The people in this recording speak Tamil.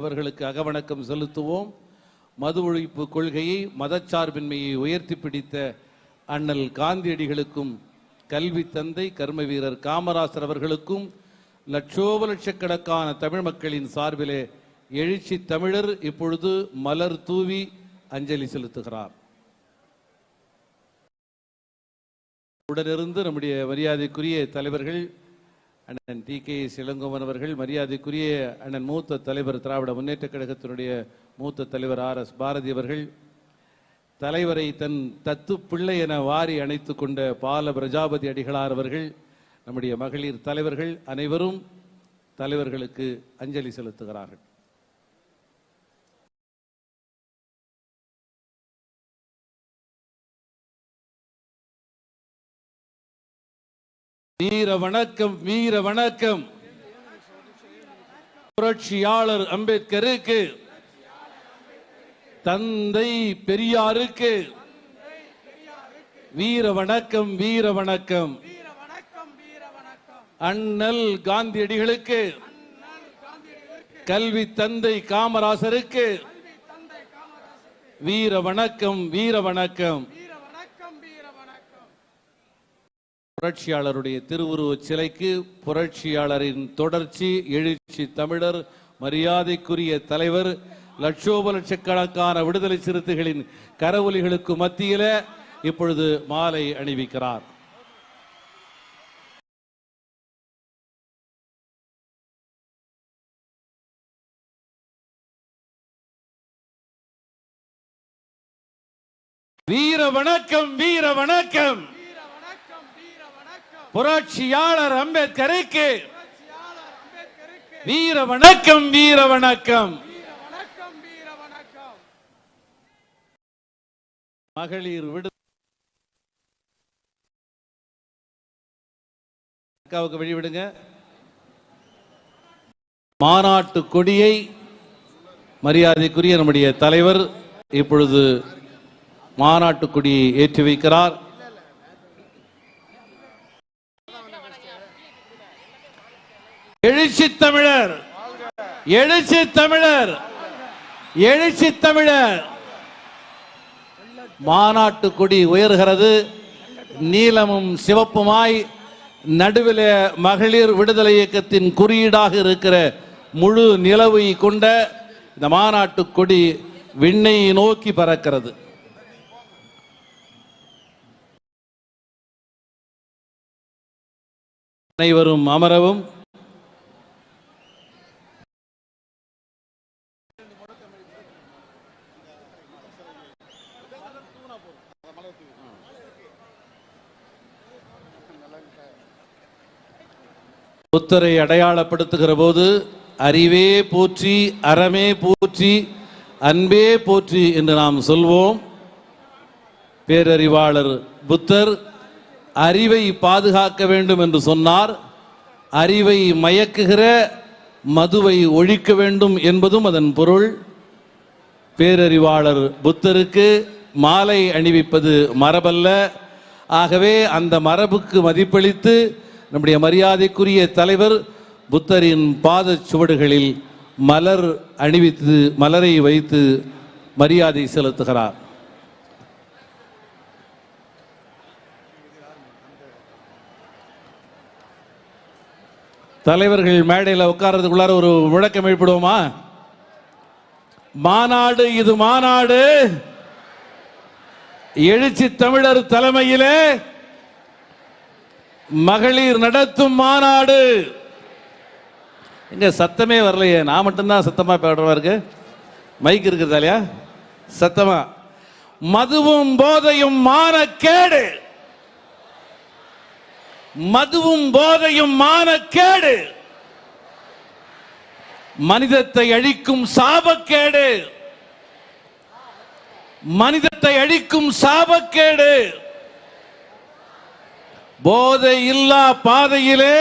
அவர்களுக்கு அகவணக்கம் செலுத்துவோம். மது ஒழிப்பு கொள்கையை மதச்சார்பின்மையை உயர்த்தி பிடித்த அண்ணல் காந்தியடிகளுக்கும் கல்வி தந்தை கர்ம வீரர் காமராசர் அவர்களுக்கும் லட்சோப லட்சக்கணக்கான தமிழ் மக்களின் சார்பிலே எழுச்சி தமிழர் இப்பொழுது மலர் தூவி அஞ்சலி செலுத்துகிறார். உடனிருந்து நம்முடைய மரியாதைக்குரிய தலைவர்கள் அண்ணன் டி கே இளங்கோவன் அவர்கள் மரியாதைக்குரிய அண்ணன் மூத்த தலைவர் திராவிட முன்னேற்ற கழகத்தினுடைய மூத்த தலைவர் ஆர் எஸ் பாரதி அவர்கள் தலைவரை தன் தத்து பிள்ளை என வாரி அணைத்து கொண்ட பால பிரஜாபதி அடிகளார் அவர்கள் நம்முடைய மகளிர் தலைவர்கள் அனைவரும் தலைவர்களுக்கு அஞ்சலி செலுத்துகிறார்கள். வீர வணக்கம் வீர வணக்கம். புரட்சியாளர் அம்பேத்கருக்கு தந்தை பெரியாருக்கு வீர வணக்கம் வீர வணக்கம். அண்ணல் காந்தியடிகளுக்கு கல்வி தந்தை காமராசருக்கு வீர வணக்கம் வீர வணக்கம். வீர வணக்கம் வீர வணக்கம் புரட்சியாளருடைய திருவுருவச் சிலைக்கு புரட்சியாளரின் தொடர்ச்சி எழுச்சி தமிழர் மரியாதைக்குரிய தலைவர் லட்சோப லட்சக்கணக்கான விடுதலை சிறுத்தைகளின் கரவொலிகளுக்கு மத்தியில இப்பொழுது மாலை அணிவிக்கிறார். வீர வணக்கம் வீர வணக்கம் வீர வணக்கம் வீர வணக்கம் புரட்சியாளர் அம்பேத்கருக்கு வீர வணக்கம் வீர வணக்கம். மகளிர் விடு அக்காவுக்கு வழிவிடுங்க. மாநாட்டு கொடியை மரியாதைக்குரிய நம்முடைய தலைவர் இப்பொழுது மாநாட்டு கொடியை ஏற்றி வைக்கிறார். எழுச்சி தமிழர். எழுச்சி தமிழர். எழுச்சி தமிழர். மாநாட்டு கொடி உயர்கிறது. நீலமும் சிவப்புமாய் நடுவில் மகளிர் விடுதலை இயக்கத்தின் குறியீடாக இருக்கிற முழு நிலவை கொண்ட இந்த மாநாட்டு கொடி விண்ணை நோக்கி பறக்கிறது. அனைவரும் அமரவும் புத்தரை அடையாளப்படுத்துகிற போது அறிவே போற்றி அறமே போற்றி அன்பே போற்றி என்று நாம் சொல்வோம். பேரறிவாளர் புத்தர் அறிவை பாதுகாக்க வேண்டும் என்று சொன்னார். அறிவை மயக்குகிற மதுவை ஒழிக்க வேண்டும் என்பதும் அதன் பொருள். பேரறிவாளர் புத்தருக்கு மாலை அணிவிப்பது மரபல்ல. ஆகவே அந்த மரபுக்கு மதிப்பளித்து நம்முடைய மரியாதைக்குரிய தலைவர் புத்தரின் பாத சுவடுகளில் மலர் அணிவித்து மலரை வைத்து மரியாதை செலுத்துகிறார். தலைவர்கள் மேடையில் உட்கார்றதுக்குள்ளார ஒரு முழக்கம் எழுப்பிடுவோமா மாநாடு இது மாநாடு! எழுச்சி தமிழர் தலைமையிலே மகளிர் நடத்தும் மாநாடு. எங்க சத்தமே வரலையே. நான் மட்டும்தான் சத்தமா பாடுறவா இருக்கு. மைக் இருக்குது இல்லையா? சத்தமா. மதுவும் போதையும் மானக்கேடு. மதுவும் போதையும் மானக்கேடு. மனிதத்தை அழிக்கும் சாபக்கேடு. மனிதத்தை அழிக்கும் சாபக்கேடு. போதை இல்லா பாதையிலே